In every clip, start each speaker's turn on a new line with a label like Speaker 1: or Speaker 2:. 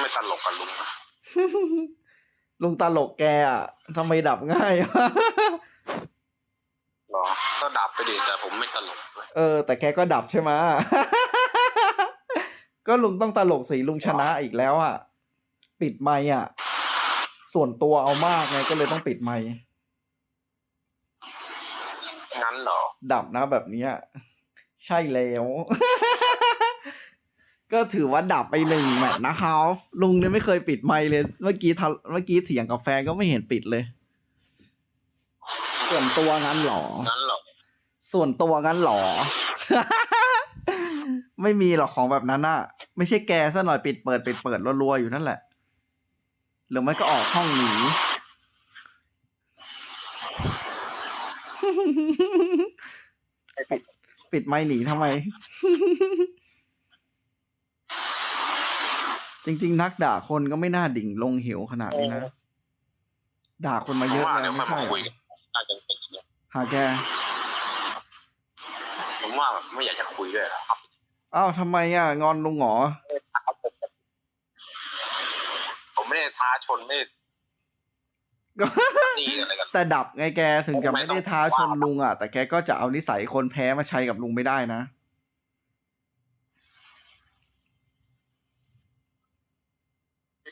Speaker 1: ไม่ตลกกับลุงนะ
Speaker 2: ลุงตลกแกอะทำไมดับง่าย
Speaker 1: หรอก็ดับไปดิแต่ผมไม่ตลกเลย
Speaker 2: เออ แต่แกก็ดับใช่ไหมก็ลุงต้องตลกสิลุงชนะอีกแล้วอะ ปิดไมค์อะ ส่วนตัวเอามากไงก็เลยต้องปิดไมค์
Speaker 1: งั้นเหรอ
Speaker 2: ดับนะแบบเนี้ย ใช่แล้ว ก็ถือว่าดับไปหนึ่งแมตช์นะครับลุงเนี่ยไม่เคยปิดไมค์เลย เมื่อกี้ทะเมื่อกี้เถียงกับแฟนก็ไม่เห็นปิดเลย ส่วนตัวงั้นเหรอ
Speaker 1: งั้นเหรอ
Speaker 2: ส่วนตัวงั้นเหรอ ไม่มีหรอกของแบบนั้นน่ะ ไม่ใช่แกซะหน่อยปิดเปิดปิดเปิดรัวๆอยู่นั่นแหละ หรือไม่ก็ออกห้องหนีปิดปิดไมค์หนีทำไม จริง ๆ นักด่าคนก็ไม่น่าดิ่งลงเหวขนาดนี้นะ ด่าคนมา
Speaker 1: ผ
Speaker 2: เย
Speaker 1: ม
Speaker 2: อะ
Speaker 1: ว่า
Speaker 2: แล้
Speaker 1: เดี๋ยวว
Speaker 2: ไม่
Speaker 1: ค่อย
Speaker 2: ใช่
Speaker 1: มา
Speaker 2: เหร
Speaker 1: คุ
Speaker 2: อย
Speaker 1: กันน่าจะเป็นอย่างเงี้ย
Speaker 2: หาแก
Speaker 1: ผมว่าแบบไม่อยากจะคุยด้วยหรอกครับ
Speaker 2: อ้าวทำไมอะ งอนลุงเหรอ
Speaker 1: ผมไม่ได้ท้าชนไม่ได้
Speaker 2: ก็
Speaker 1: นี่อะไรกัน
Speaker 2: แต่ดับไงแกถึงจะ
Speaker 1: ไม่
Speaker 2: ไม่
Speaker 1: ต้อง
Speaker 2: ได้ท้าชนลุงอะ แต่แกก็จะเอานิสัยคนแพ้มาใช้กับลุงไม่ได้นะ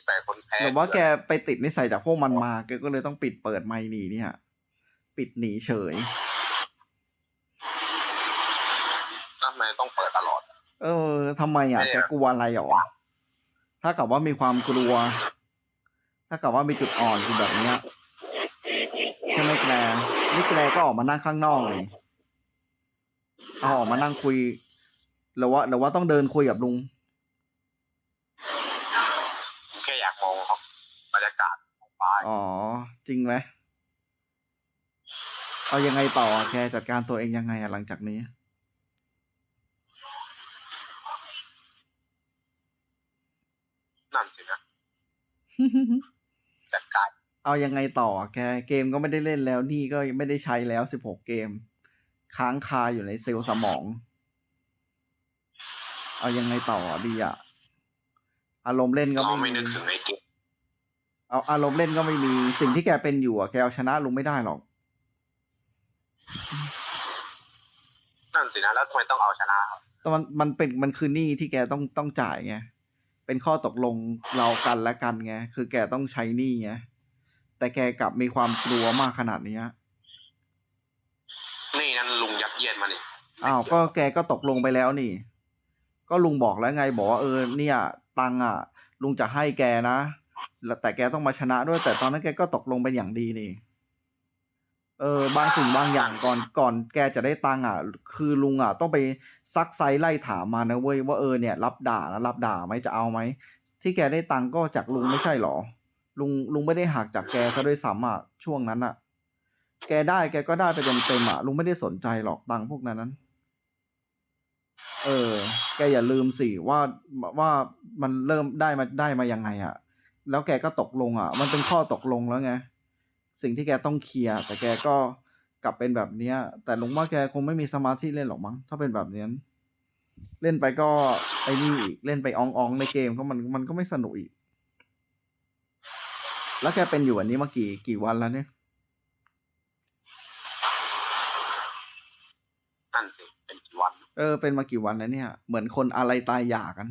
Speaker 1: ที่ใส่คนแพ้
Speaker 2: หรือว่าแกไปติดนิสัยจากพวกมันมาแกก็เลยต้องปิดเปิดไมค์หนีเนี่ย ปิดหนีเฉย
Speaker 1: ทำไมต้องเปิดตลอด
Speaker 2: เออทำไมอะ
Speaker 1: ไม่
Speaker 2: แก
Speaker 1: อะ
Speaker 2: กลัวอะไรหรอถ้ากับว่ามีความกลัว ถ้ากับว่ามีจุดอ่อนคือแบบเนี้ยใช่ไหมแกลนี่แกลก็ออกมานั่งข้างนอกเลยเอาออกมานั่งคุยหรือว่าหรือว่าต้องเดินคุยกับลุง
Speaker 1: ผมแค่ อยากมองเขาบรรยากาศของฟ้า
Speaker 2: อ๋อ จริงไหมเอายังไงต่อแกจัดการตัวเองยังไงอะหลังจากนี้
Speaker 1: นั่นสินะ จัดการ
Speaker 2: เอายังไงต่อแกเกมก็ไม่ได้เล่นแล้วหนี่ก็ไม่ได้ใช้แล้วสิบหกเกม ค้างคาอยู่ในเซลล์สมอง เอายังไงต่อดีอะ อารมณ์เล่นก็
Speaker 1: เรา
Speaker 2: ไม่
Speaker 1: ไม่
Speaker 2: มี
Speaker 1: นึกถึงไอ้เกม
Speaker 2: เอาอารมณ์เล่นก็ไม่มีสิ่งที่แกเป็นอยู่อะแกเอาชนะลุงไม่ได้หรอก
Speaker 1: นั่นสินะแล้วทำไมต้องเอาชนะครับ
Speaker 2: แต่มันมันเป็นมันคือหนี้ที่แกต้องต้องจ่ายไงเป็นข้อตกลงเรากันและกันไงคือแกต้องใช้หนี้ไงแต่แกกลับมีความกลัวมากขนาดเนี้ย
Speaker 1: นี่นั่นลุงยัดเยียดมานี่
Speaker 2: อ้าวก็แกก็ตกลงไปแล้วนี่ ก็ลุงบอกแล้วไงบอกว่าเออเนี่ย ตังอะ ลุงจะให้แกนะแต่แกต้องมาชนะด้วย แต่ตอนนั้นแกก็ตกลงเป็นอย่างดีนี่เออบางสิ่งบางอย่างก่อนก่อนแกจะได้ตังอะ คือลุงอะ ต้องไปซักไซไล่ถามมานะเว้ยว่าเออเนี่ย รับด่านะรับด่าไหมจะเอาไหมที่แกได้ตังก็จากลุงไม่ใช่หรอ ลุงลุงไม่ได้หักจากแกซะด้วยซ้ำอะช่วงนั้นอะ แกได้แกก็ได้ไปเต็มเต็มอะลุงไม่ได้สนใจหรอกตังพวกนั้นนั้น เออ แกอย่าลืมสิว่าว่ามันเริ่มได้มาได้มายังไงอะ่ะ แล้วแกก็ตกลงอะ่ะ มันเป็นข้อตกลงแล้วไง สิ่งที่แกต้องเคลียร์แต่แกก็กลับเป็นแบบเนี้ย แต่ลุงว่าแกคงไม่มีสมาธิเล่นหรอกมั้ง ถ้าเป็นแบบนี้ เล่นไปก็ไอ้นี่อีก เล่นไปอองๆในเกมก็มันมันก็ไม่สนุกอีก แล้วแกเป็นอยู่อันนี้มากี่กี่วันแล้วเนี่ย
Speaker 1: นั่นสิเป็นกี่วัน
Speaker 2: เออเป็นมากี่วันแล้วเนี่ย เหมือนคนอะไรตายอยากกัน